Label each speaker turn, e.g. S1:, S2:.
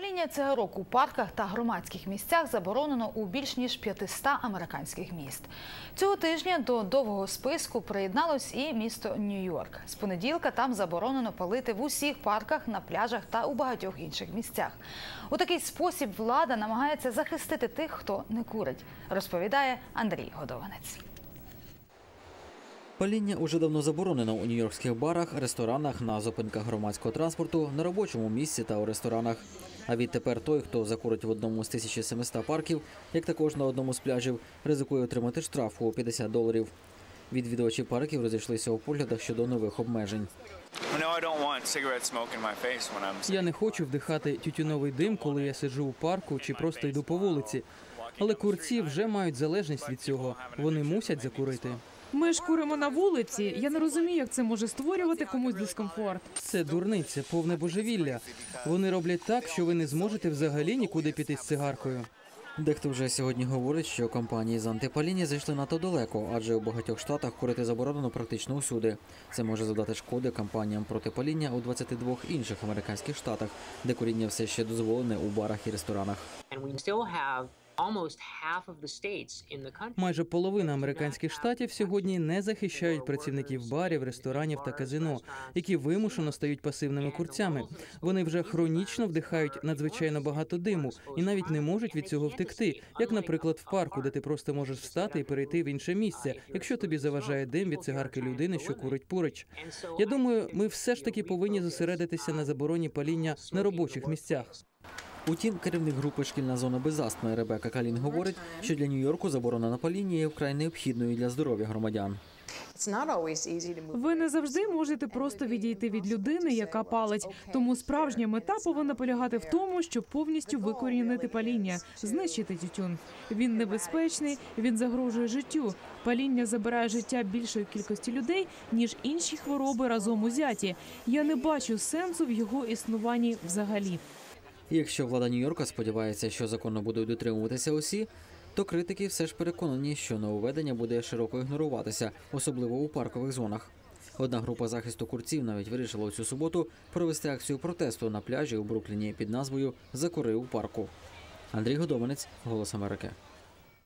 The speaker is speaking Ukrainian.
S1: Паління цигарок у парках та громадських місцях заборонено у більш ніж 500 американських міст. Цього тижня до довгого списку приєдналось і місто Нью-Йорк. З понеділка там заборонено палити в усіх парках, на пляжах та у багатьох інших місцях. У такий спосіб влада намагається захистити тих, хто не курить, розповідає Андрій Годованець.
S2: Паління уже давно заборонено у нью-йоркських барах, ресторанах, на зупинках громадського транспорту, на робочому місці та у ресторанах. А відтепер той, хто закурить в одному з 1700 парків, як також на одному з пляжів, ризикує отримати штраф у 50 доларів. Відвідувачі парків розійшлися у поглядах щодо нових обмежень.
S3: Я не хочу вдихати тютюновий дим, коли я сиджу у парку чи просто йду по вулиці. Але курці вже мають залежність від цього. Вони мусять закурити.
S4: Ми ж куримо на вулиці. Я не розумію, як це може створювати комусь дискомфорт.
S3: Це дурниця, повне божевілля. Вони роблять так, що ви не зможете взагалі нікуди піти з цигаркою.
S2: Дехто вже сьогодні говорить, що компанії з антипаління зайшли надто далеко, адже у багатьох штатах курити заборонено практично усюди. Це може завдати шкоди компаніям проти паління у 22 інших американських штатах, де куріння все ще дозволене у барах і ресторанах.
S3: Майже половина американських штатів сьогодні не захищають працівників барів, ресторанів та казино, які вимушено стають пасивними курцями. Вони вже хронічно вдихають надзвичайно багато диму і навіть не можуть від цього втекти. Як, наприклад, в парку, де ти просто можеш встати і перейти в інше місце, якщо тобі заважає дим від цигарки людини, що курить поруч. Я думаю, ми все ж таки повинні зосередитися на забороні паління на робочих місцях.
S2: Утім, керівник групи Шкільна зона без астми Ребека Калін говорить, що для Нью-Йорку заборона на паління є вкрай необхідною для здоров'я громадян.
S4: Ви не завжди можете просто відійти від людини, яка палить. Тому справжня мета повинна полягати в тому, щоб повністю викорінити паління, знищити тютюн. Він небезпечний, він загрожує життю. Паління забирає життя більшої кількості людей ніж інші хвороби разом узяті. Я не бачу сенсу в його існуванні взагалі.
S2: Якщо влада Нью-Йорка сподівається, що закону будуть дотримуватися усі, то критики все ж переконані, що нововведення буде широко ігноруватися, особливо у паркових зонах. Одна група захисту курців навіть вирішила цю суботу провести акцію протесту на пляжі у Брукліні під назвою Закури у парку. Андрій Годованець, Голос Америки.